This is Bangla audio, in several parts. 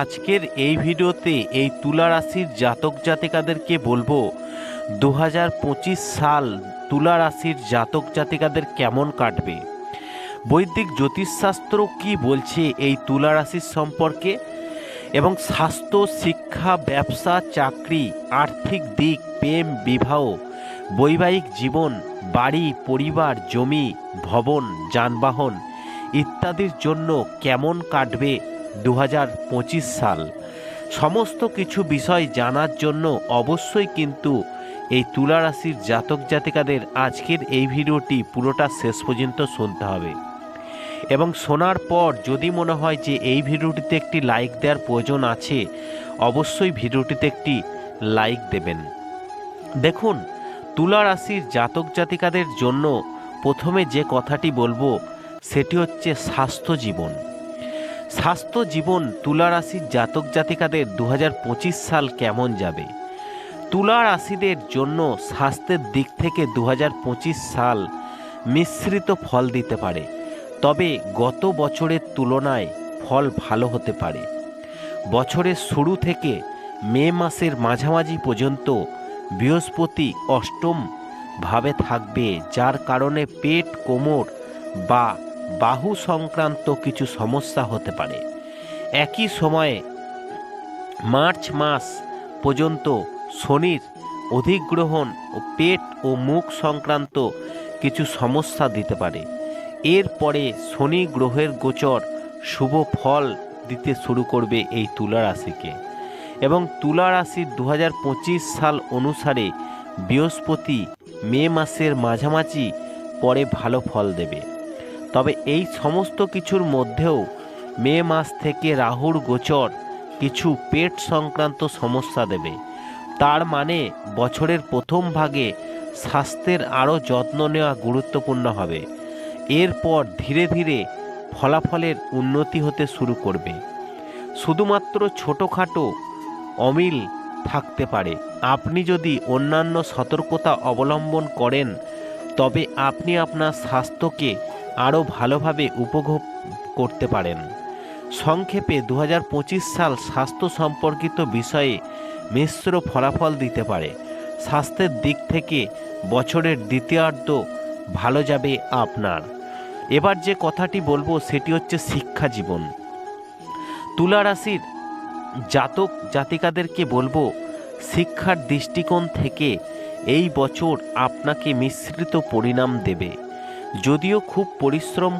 আজকের এই ভিডিওতে এই তুলা রাশির জাতক জাতিকাদেরকে বলব দু হাজার পঁচিশ সাল তুলা রাশির জাতক জাতিকাদের কেমন কাটবে? বৈদিক জ্যোতিষশাস্ত্র কি বলছে এই তুলা রাশির সম্পর্কে? এবং স্বাস্থ্য, শিক্ষা, ব্যবসা, চাকরি, আর্থিক দিক, প্রেম, বিবাহ, বৈবাহিক জীবন, বাড়ি, পরিবার, জমি, ভবন, যানবাহন ইত্যাদির জন্য কেমন কাটবে? দু হাজার পঁচিশ সাল। সমস্ত কিছু বিষয় জানার জন্য অবশ্যই কিন্তু এই তুলা রাশির জাতক জাতিকাদের আজকের এই ভিডিওটি পুরোটা শেষ পর্যন্ত শুনতে হবে। এবং শোনার পর যদি মনে হয় যে এই ভিডিওটিতে একটি লাইক দেওয়ার প্রয়োজন আছে, অবশ্যই ভিডিওটিতে একটি লাইক দেবেন। দেখুন, তুলা রাশির জাতক জাতিকাদের জন্য প্রথমে যে কথাটি বলব, সেটি হচ্ছে স্বাস্থ্য জীবন। স্বাস্থ্য জীবন তুলা রাশির জাতক জাতিকাদের দু হাজার পঁচিশ সাল কেমন যাবে? তুলা রাশিদের জন্য স্বাস্থ্যের দিক থেকে দু হাজার পঁচিশ সাল মিশ্রিত ফল দিতে পারে। তবে গত বছরের তুলনায় ফল ভালো হতে পারে। বছরের শুরু থেকে মে মাসের মাঝামাঝি পর্যন্ত বৃহস্পতি অষ্টম ভাবে থাকবে, যার কারণে পেট কোমর বা বাহু সংক্রান্ত কিছু সমস্যা হতে পারে। একই সময়ে মার্চ মাস পর্যন্ত শনির অধিগ্রহণ ও পেট ও মুখ সংক্রান্ত কিছু সমস্যা দিতে পারে। এরপরে শনি গ্রহের গোচর শুভ ফল দিতে শুরু করবে এই তুলা রাশিকে। এবং তুলা রাশির দু হাজার পঁচিশ সাল অনুসারে বৃহস্পতি মে মাসের মাঝামাঝি পরে ভালো ফল দেবে। তবে এই সমস্ত কিছুর মধ্যেও মে মাস থেকে রাহুর গোচর কিছু পেট সংক্রান্ত সমস্যা দেবে। তার মানে বছরের প্রথম ভাগে স্বাস্থ্যের আরও যত্ন নেওয়া গুরুত্বপূর্ণ হবে। এরপর ধীরে ধীরে ফলাফলের উন্নতি হতে শুরু করবে। শুধুমাত্র ছোটোখাটো অমিল থাকতে পারে। আপনি যদি অন্যান্য সতর্কতা অবলম্বন করেন, তবে আপনি আপনার স্বাস্থ্যকে আরও ভালোভাবে উপভোগ করতে পারেন। সংক্ষেপে দু হাজার পঁচিশ সাল স্বাস্থ্য সম্পর্কিত বিষয়ে মিশ্র ফলাফল দিতে পারে। স্বাস্থ্যের দিক থেকে বছরের দ্বিতীয়ার্ধ ভালো যাবে আপনার। এবার যে কথাটি বলব সেটি হচ্ছে শিক্ষা জীবন। তুলা রাশির জাতক জাতিকাদেরকে বলব, শিক্ষার দৃষ্টিকোণ থেকে এই বছর আপনাকে মিশ্রিত পরিণাম দেবে। যদিও খুব পরিশ্রম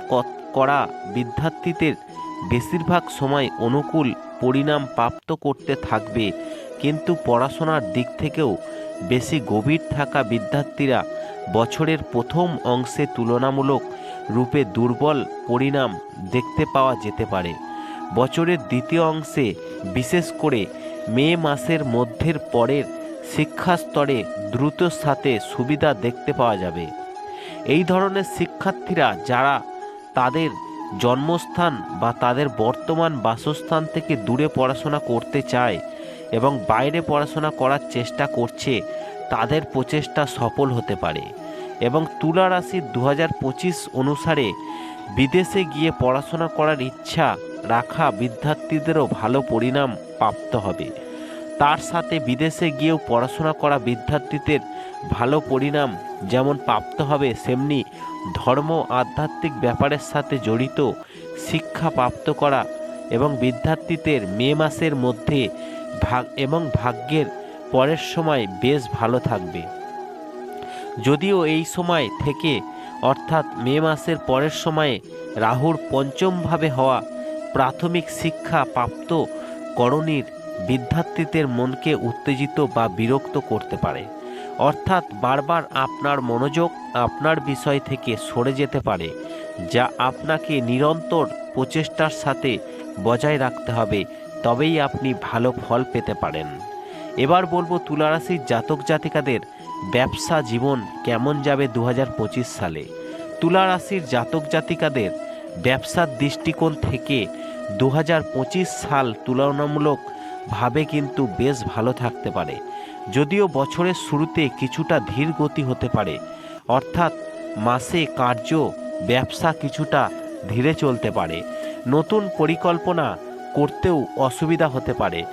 করা বিদ্যার্থীদের বেশিরভাগ সময় অনুকূল পরিণাম প্রাপ্ত করতে থাকবে, কিন্তু পড়াশোনার দিক থেকেও বেশি গভীর থাকা বিদ্যার্থীরা বছরের প্রথম অংশে তুলনামূলক রূপে দুর্বল পরিণাম দেখতে পাওয়া যেতে পারে। বছরের দ্বিতীয় অংশে বিশেষ করে মে মাসের মধ্যের পরের শিক্ষা স্তরে দ্রুত সাথে সুবিধা দেখতে পাওয়া যাবে। এই ধরনের শিক্ষার্থীরা যারা তাদের জন্মস্থান বা তাদের বর্তমান বাসস্থান থেকে দূরে পড়াশোনা করতে চায় এবং বাইরে পড়াশোনা করার চেষ্টা করছে, তাদের প্রচেষ্টা সফল হতে পারে এবং তুলা রাশির দু অনুসারে বিদেশে গিয়ে পড়াশোনা করার ইচ্ছা রাখা বিদ্যার্থীদেরও ভালো পরিণাম প্রাপ্ত হবে। তার সাথে বিদেশে গিয়েও পড়াশোনা করা বিদ্যার্থীদের ভালো পরিণাম যেমন প্রাপ্ত হবে, সেমনি ধর্ম আধ্যাত্মিক ব্যাপারের সাথে জড়িত শিক্ষা প্রাপ্ত করা এবং বিদ্যার্থীদের মে মাসের মধ্যে ভাগ এবং ভাগ্যের পরের সময় বেশ ভালো থাকবে। যদিও এই সময় থেকে, অর্থাৎ মে মাসের পরের সময়ে রাহুর পঞ্চমভাবে হওয়া প্রাথমিক শিক্ষা প্রাপ্ত করণীর বিদ্যার্থীদের মনকে উত্তেজিত বা বিরক্ত করতে পারে। অর্থাৎ বারবার আপনার মনোযোগ আপনার বিষয় থেকে সরে যেতে পারে, যা আপনাকে নিরন্তর প্রচেষ্টার সাথে বজায় রাখতে হবে, তবেই আপনি ভালো ফল পেতে পারেন। এবার বলব তুলারাশির জাতক জাতিকাদের ব্যবসা জীবন কেমন যাবে দু হাজার পঁচিশ সালে? তুলারাশির জাতক জাতিকাদের ব্যবসার দৃষ্টিকোণ থেকে দু হাজার পঁচিশ সাল তুলনামূলকভাবে কিন্তু বেশ ভালো থাকতে পারে। যদিও বছরের শুরুতে কিছুটা ধীর গতি হতে পারে। অর্থাৎ মাসে কার্য, ব্যবসা কিছুটা ধীরে চলতে পারে। নতুন পরিকল্পনা করতেও অসুবিধা হতে পারে।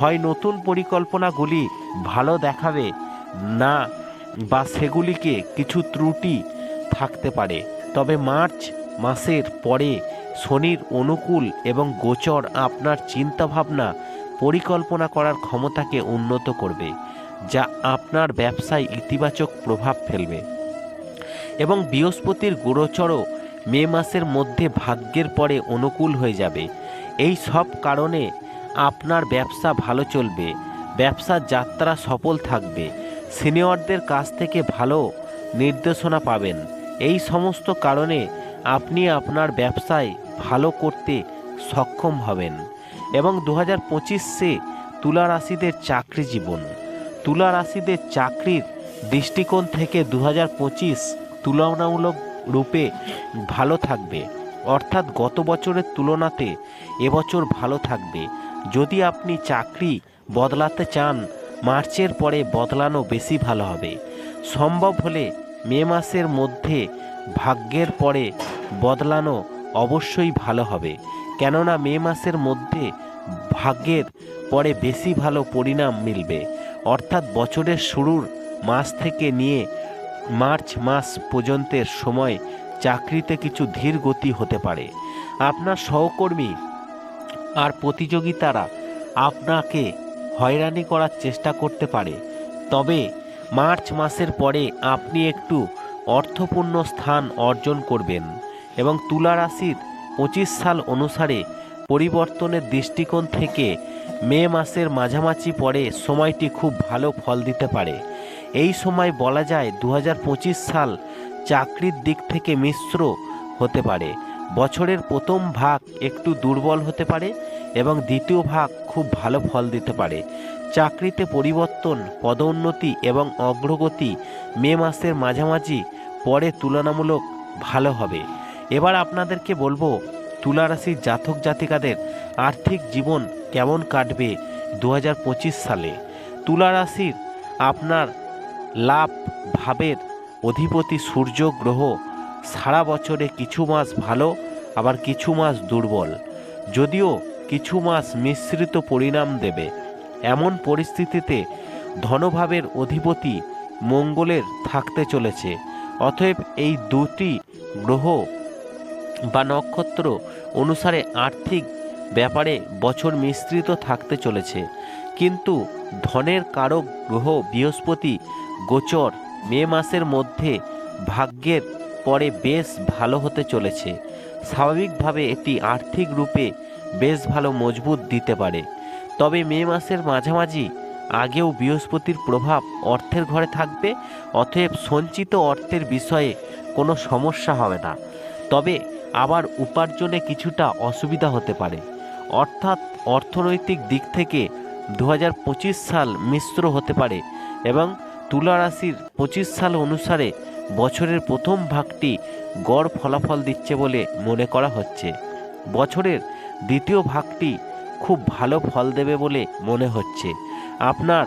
হয় নতুন পরিকল্পনাগুলি ভালো দেখাবে না বা সেগুলিকে কিছু ত্রুটি থাকতে পারে। তবে মার্চ মাসের পরে শনির অনুকূল এবং গোচর আপনার চিন্তাভাবনা পরিকল্পনা করার ক্ষমতাকে উন্নত করবে, যা আপনার ব্যবসায় ইতিবাচক প্রভাব ফেলবে। এবং বৃহস্পতির গোরচরও মে মাসের মধ্যে ভাগ্যের পরে অনুকূল হয়ে যাবে। এই সব কারণে আপনার ব্যবসা ভালো চলবে ব্যবসার যাত্রা সফল থাকবে, সিনিয়রদের কাছ থেকে ভালো নির্দেশনা পাবেন। এই সমস্ত কারণে আপনি আপনার ব্যবসায় ভালো করতে সক্ষম হবেন। এবং দু হাজার পঁচিশে তুলা রাশিদের চাকরি জীবন। তুলা রাশিদের চাকরির দৃষ্টিকোণ থেকে দু হাজার পঁচিশ তুলনামূলক রূপে ভালো থাকবে। অর্থাৎ গত বছরের তুলনাতে এবছর ভালো থাকবে। যদি আপনি চাকরি বদলাতে চান, মার্চের পরে বদলানো বেশি ভালো হবে। সম্ভব হলে মে মাসের মধ্যে ভাগ্যের পরে বদলানো অবশ্যই ভালো হবে। কেননা মে মাসের মধ্যে ভাগ্যের পরে বেশি ভালো পরিণাম মিলবে। অর্থাৎ বছরের শুরুর মাস থেকে নিয়ে মার্চ মাস পর্যন্তের সময় চাকরিতে কিছু ধীর গতি হতে পারে। আপনার সহকর্মী আর প্রতিযোগিতারা আপনাকে হয়রানি করার চেষ্টা করতে পারে। তবে মার্চ মাসের পরে আপনি একটু অর্থপূর্ণ স্থান অর্জন করবেন এবং তুলা রাশির সাল অনুসারে পরিবর্তনের দৃষ্টিকোণ থেকে মে মাসের মাঝামাঝি পরে সময়টি খুব ভালো ফল দিতে পারে। এই সময় বলা যায় দু হাজার পঁচিশ সাল চাকরির দিক থেকে মিশ্র হতে পারে। বছরের প্রথম ভাগ একটু দুর্বল হতে পারে এবং দ্বিতীয় ভাগ খুব ভালো ফল দিতে পারে। চাকরিতে পরিবর্তন, পদোন্নতি এবং অগ্রগতি মে মাসের মাঝামাঝি পরে তুলনামূলক ভালো হবে। এবার আপনাদেরকে বলব তুলা রাশির জাতক জাতিকাদের আর্থিক জীবন কেমন কাটবে দু হাজার পঁচিশ সালে? তুলা রাশির আপনার লাভ ভাবের অধিপতি সূর্য গ্রহ সারা বছরে কিছু মাস ভালো, আবার কিছু মাস দুর্বল। যদিও কিছু মাস মিশ্রিত পরিণাম দেবে। এমন পরিস্থিতিতে ধনভাবের অধিপতি মঙ্গলের থাকতে চলেছে। অতএব এই দুটি গ্রহ বা নক্ষত্র অনুসারে আর্থিক ব্যাপারে বছর মিশ্রিত থাকতে চলেছে। কিন্তু ধনের কারক গ্রহ বৃহস্পতি গোচর মে মাসের মধ্যে ভাগ্যের পরে বেশ ভালো হতে চলেছে। স্বাভাবিকভাবে এটি আর্থিক রূপে বেশ ভালো মজবুত দিতে পারে। তবে মে মাসের মাঝামাঝি আগেও বৃহস্পতির প্রভাব অর্থের ঘরে থাকবে, অতএব সঞ্চিত অর্থের বিষয়ে কোনো সমস্যা হবে না। তবে আবার উপার্জনে কিছুটা অসুবিধা হতে পারে। অর্থাৎ অর্থনৈতিক দিক থেকে দু হাজার পঁচিশ সাল মিশ্র হতে পারে এবং তুলা রাশির পঁচিশ সাল অনুসারে বছরের প্রথম ভাগটি গড় ফলাফল দিচ্ছে বলে মনে করা হচ্ছে। বছরের দ্বিতীয় ভাগটি খুব ভালো ফল দেবে বলে মনে হচ্ছে। আপনার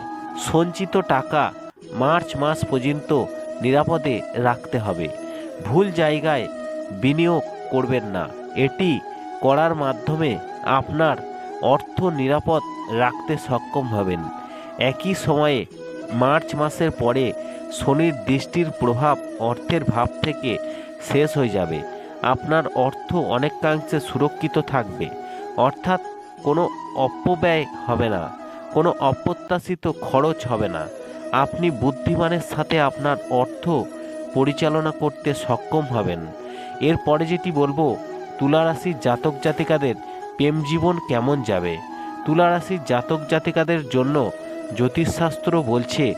সঞ্চিত টাকা মার্চ মাস পর্যন্ত নিরাপদে রাখতে হবে। ভুল জায়গায় বিনিয়োগ করবেন না। এটি করার মাধ্যমে আপনার অর্থ নিরাপদ রাখতে সক্ষম হবেন। একই সময়ে মার্চ মাসের পরে শনির দৃষ্টির প্রভাব অর্থের ভাব থেকে শেষ হয়ে যাবে। আপনার অর্থ অনেকাংশে সুরক্ষিত থাকবে। অর্থাৎ কোনো অপব্যয় হবে না, কোনো অপ্রত্যাশিত খরচ হবে না। আপনি বুদ্ধিমানের সাথে আপনার অর্থ পরিচালনা করতে সক্ষম হবেন। এরপরে যেটি বলব তুলারাশির জাতক জাতিকাদের প্রেম জীবন কেমন যাবে? তুলারাশির জাতক জাতিকাদের জন্য জ্যোতিষশাস্ত্র বলছে,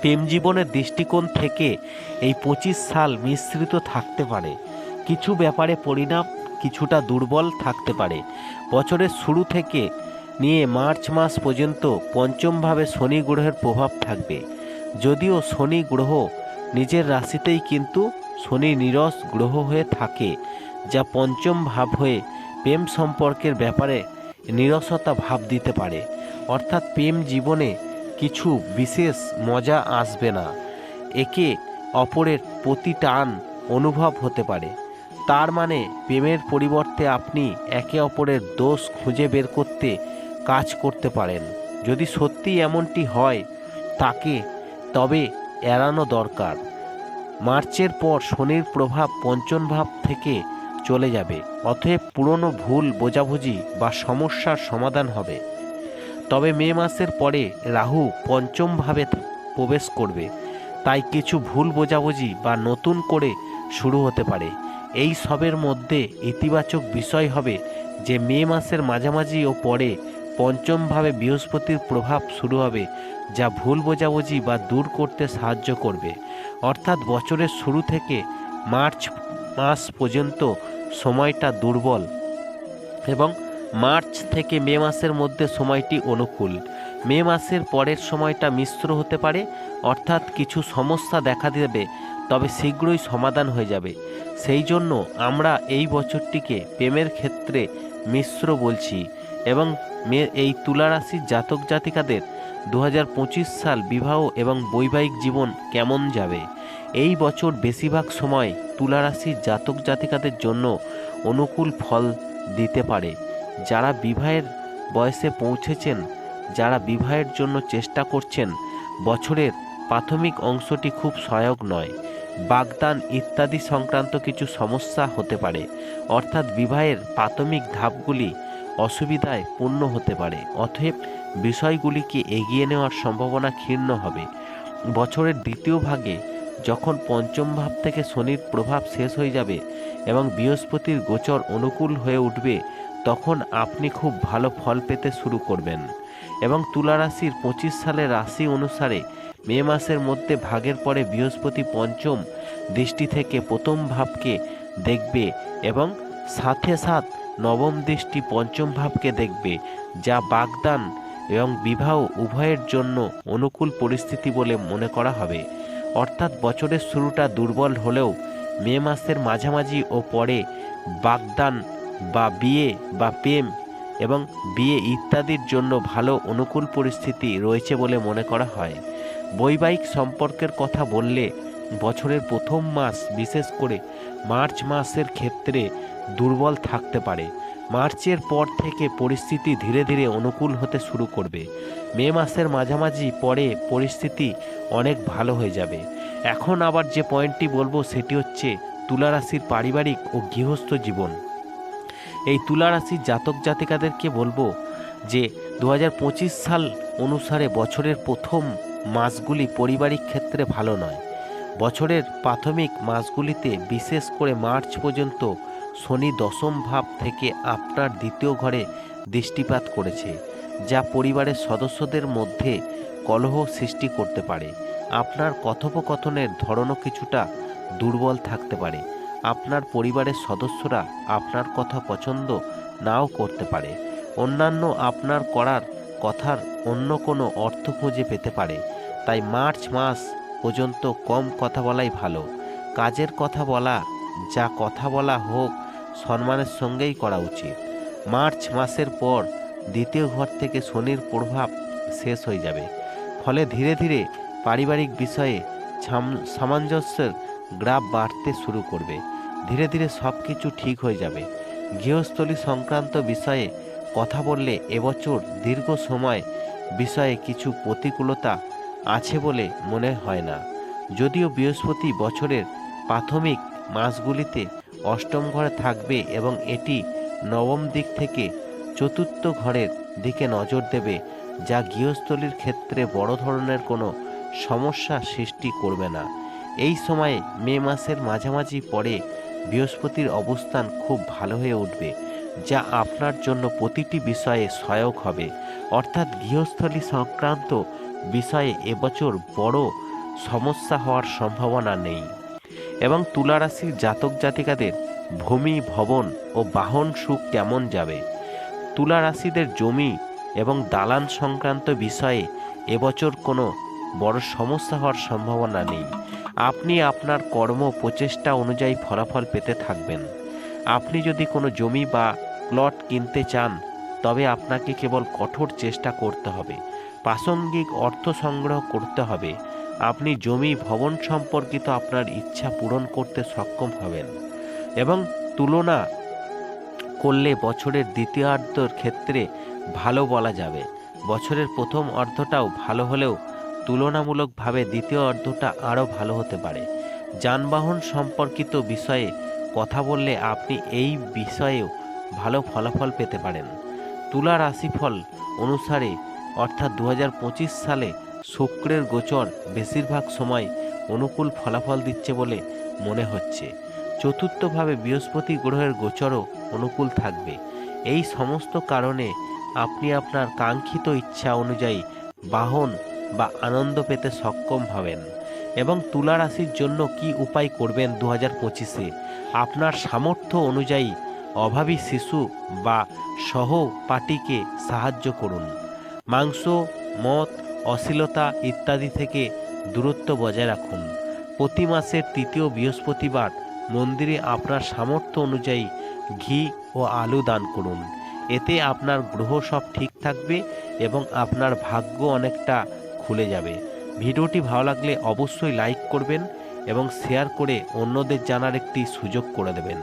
প্রেম জীবনের দৃষ্টিকোণ থেকে এই পঁচিশ সাল মিশ্রিত থাকতে পারে। কিছু ব্যাপারে পরিণাম কিছুটা দুর্বল থাকতে পারে। বছরের শুরু থেকে নিয়ে মার্চ মাস পর্যন্ত পঞ্চমভাবে শনি গ্রহের প্রভাব থাকবে। যদিও শনি গ্রহ নিজের রাশিতেই কিন্তু শনি নিরস গ্রহ হয়ে থাকে, যা পঞ্চম ভাব হয়ে প্রেম সম্পর্কের ব্যাপারে নিরসতা ভাব দিতে পারে। অর্থাৎ প্রেম জীবনে কিছু বিশেষ মজা আসবে না। একে অপরের প্রতি টান অনুভব হতে পারে। তার মানে প্রেমের পরিবর্তে আপনি একে অপরের দোষ খুঁজে বের করতে কাজ করতে পারেন। যদি সত্যি এমনটি হয়, তাকে তবে এড়ানো দরকার। মার্চের পর শনির প্রভাব পঞ্চম ভাব থেকে চলে যাবে, অতএব পুরনো ভুল বোঝাবুঝি বা সমস্যার সমাধান হবে। তবে মে মাসের পরে রাহু পঞ্চম ভাবে প্রবেশ করবে। তাই কিছু ভুল বোঝাবুঝি বা নতুন করে শুরু হতে পারে। এই সবের মধ্যে ইতিবাচক বিষয় হবে যে মে মাসের মাঝামাঝি ও পরে পঞ্চমভাবে বৃহস্পতির প্রভাব শুরু হবে, যা ভুল বোঝাবুঝি বা দূর করতে সাহায্য করবে। অর্থাৎ বছরের শুরু থেকে মার্চ মাস পর্যন্ত সময়টা দুর্বল এবং মার্চ থেকে মে মাসের মধ্যে সময়টি অনুকূল। মে মাসের পরের সময়টা মিশ্র হতে পারে, অর্থাৎ কিছু সমস্যা দেখা দেবে, তবে শীঘ্রই সমাধান হয়ে যাবে। সেই জন্য আমরা এই বছরটিকে প্রেমের ক্ষেত্রে মিশ্র বলছি। এবং মে এই তুলা রাশির জাতক জাতিকাদের দু হাজার পঁচিশ সাল বিবাহ এবং বৈবাহিক জীবন কেমন যাবে? এই বছর বেশিরভাগ সময় তুলা রাশির জাতক জাতিকাদের জন্য অনুকূল ফল দিতে পারে। যারা বিবাহের বয়সে পৌঁছেছেন, যারা বিবাহের জন্য চেষ্টা করছেন, বছরের প্রাথমিক অংশটি খুব সহায়ক নয়। বাগদান ইত্যাদি সংক্রান্ত কিছু সমস্যা হতে পারে। অর্থাৎ বিবাহের প্রাথমিক ধাপগুলি অসুবিধায় পূর্ণ হতে পারে। অতএব বিষয়গুলিকে এগিয়ে নেওয়ার সম্ভাবনা ক্ষীণ হবে। বছরের দ্বিতীয় ভাগে যখন পঞ্চম ভাব থেকে শনির প্রভাব শেষ হয়ে যাবে এবং বৃহস্পতির গোচর অনুকূল হয়ে উঠবে, তখন আপনি খুব ভালো ফল পেতে শুরু করবেন এবং তুলা রাশির পঁচিশ সালের রাশি অনুসারে মে মাসের মধ্যে ভাগের পরে বৃহস্পতি পঞ্চম দৃষ্টি থেকে প্রথম ভাবকে দেখবে এবং সাথে সাথ নবম দৃষ্টি পঞ্চম ভাবকে দেখবে, যা বাগদান এবং বিবাহ উভয়ের জন্য অনুকূল পরিস্থিতি বলে মনে করা হবে। অর্থাৎ বছরের শুরুটা দুর্বল হলেও মে মাসের মাঝামাঝি ও পরে বাগদান বা বিয়ে বা প্রেম এবং বিয়ে ইত্যাদির জন্য ভালো অনুকূল পরিস্থিতি রয়েছে বলে মনে করা হয়। বৈবাহিক সম্পর্কের কথা বললে বছরের প্রথম মাস বিশেষ করে মার্চ মাসের ক্ষেত্রে দুর্বল থাকতে পারে। মার্চের পর থেকে পরিস্থিতি ধীরে ধীরে অনুকূল হতে শুরু করবে। মে মাসের মাঝামাঝি পরে পরিস্থিতি অনেক ভালো হয়ে যাবে। এখন আবার যে পয়েন্টটি বলব সেটি হচ্ছে তুলা রাশির পারিবারিক ও গৃহস্থ জীবন। এই তুলা রাশির জাতক জাতিকাদেরকে বলব যে দু হাজার পঁচিশ সাল অনুসারে বছরের প্রথম মাসগুলি পারিবারিক ক্ষেত্রে ভালো নয়। বছরের প্রাথমিক মাসগুলিতে বিশেষ করে মার্চ পর্যন্ত শনি দশম ভাব থেকে আপনার দ্বিতীয় ঘরে দৃষ্টিপাত করেছে, যা পরিবারের সদস্যদের মধ্যে কলহ সৃষ্টি করতে পারে। আপনার কথোপকথনের ধরনও কিছুটা দুর্বল থাকতে পারে। আপনার পরিবারের সদস্যরা আপনার কথা পছন্দ নাও করতে পারে। অন্যান্য আপনার করার কথার অন্য কোনো অর্থ খুঁজে পেতে পারে। তাই মার্চ মাস পর্যন্ত কম কথা বলাই ভালো। কাজের কথা বলা, যা কথা বলা হোক সম্মানের সঙ্গেই করা উচিত। মার্চ মাসের পর দ্বিতীয় ঘর থেকে শনির প্রভাব শেষ হয়ে যাবে। ফলে ধীরে ধীরে পারিবারিক বিষয়ে সামঞ্জস্যের গ্রাফ বাড়তে শুরু করবে। ধীরে ধীরে সব কিছু ঠিক হয়ে যাবে। গৃহস্থলী সংক্রান্ত বিষয়ে কথা বললে এবছর দীর্ঘ সময় বিষয়ে কিছু প্রতিকূলতা আছে বলে মনে হয় না। যদিও বৃহস্পতি বছরের প্রাথমিক মাসগুলিতে অষ্টম ঘরে থাকবে এবং এটি নবম দিক থেকে চতুর্থ ঘরের দিকে নজর দেবে, যা গৃহস্থলীর ক্ষেত্রে বড় ধরনের কোনো সমস্যা সৃষ্টি করবে না। এই সময়ে মে মাসের মাঝামাঝি পরে বৃহস্পতির অবস্থান খুব ভালো হয়ে উঠবে, যা আপনার জন্য প্রতিটি বিষয়ে সহায়ক হবে। অর্থাৎ গৃহস্থলী সংক্রান্ত বিষয়ে এবছর বড় সমস্যা হওয়ার সম্ভাবনা নেই। এবং তুলা রাশির জাতক জাতিকাদের ভূমি, ভবন ও বাহন সুখ কেমন যাবে? তুলা রাশিদের জমি এবং দালান সংক্রান্ত বিষয়ে এবছর কোনো বড় সমস্যা হওয়ার সম্ভাবনা নেই। আপনি আপনার কর্ম প্রচেষ্টা অনুযায়ী ফলাফল পেতে থাকবেন। আপনি যদি কোনো জমি বা প্লট কিনতে চান, তবে আপনাকে কেবল কঠোর চেষ্টা করতে হবে। প্রাসঙ্গিক অর্থ সংগ্রহ করতে হবে। আপনি জমি ভবন সম্পর্কিত আপনার ইচ্ছা পূরণ করতে সক্ষম হবেন এবং তুলনা করলে বছরের দ্বিতীয়ার্ধর ক্ষেত্রে ভালো বলা যাবে। বছরের প্রথম অর্ধটাও ভালো হলেও তুলনামূলকভাবে দ্বিতীয় অর্ধটা আরও ভালো হতে পারে। যানবাহন সম্পর্কিত বিষয়ে কথা বললে আপনি এই বিষয়েও ভালো ফলাফল পেতে পারেন। তুলা রাশিফল অনুসারে অর্থাৎ দু হাজার পঁচিশ সালে শুক্রের গোচর বেশিরভাগ সময় অনুকূল ফলাফল দিচ্ছে বলে মনে হচ্ছে। চতুর্থভাবে বৃহস্পতি গ্রহের গোচরও অনুকূল থাকবে। এই সমস্ত কারণে আপনি আপনার কাঙ্ক্ষিত ইচ্ছা অনুযায়ী বাহন বা আনন্দ পেতে সক্ষম হবেন। এবং তুলা রাশির জন্য কি উপায় করবেন দু হাজার পঁচিশে? আপনার সামর্থ্য অনুযায়ী অভাবী শিশু বা সহপাঠীকে সাহায্য করুন। মাংস, মদ অশ্লীলতা ইত্যাদি থেকে দূরত্ব বজায় রাখুন। প্রতি মাসের তৃতীয় বৃহস্পতিবার মন্দিরে আপনার সামর্থ্য অনুযায়ী ঘি ও আলু দান করুন। এতে আপনার গ্রহ সব ঠিক থাকবে এবং আপনার ভাগ্য অনেকটা খুলে যাবে। ভিডিওটি ভালো লাগলে অবশ্যই লাইক করবেন এবং শেয়ার করে অন্যদের জানার একটি সুযোগ করে দেবেন।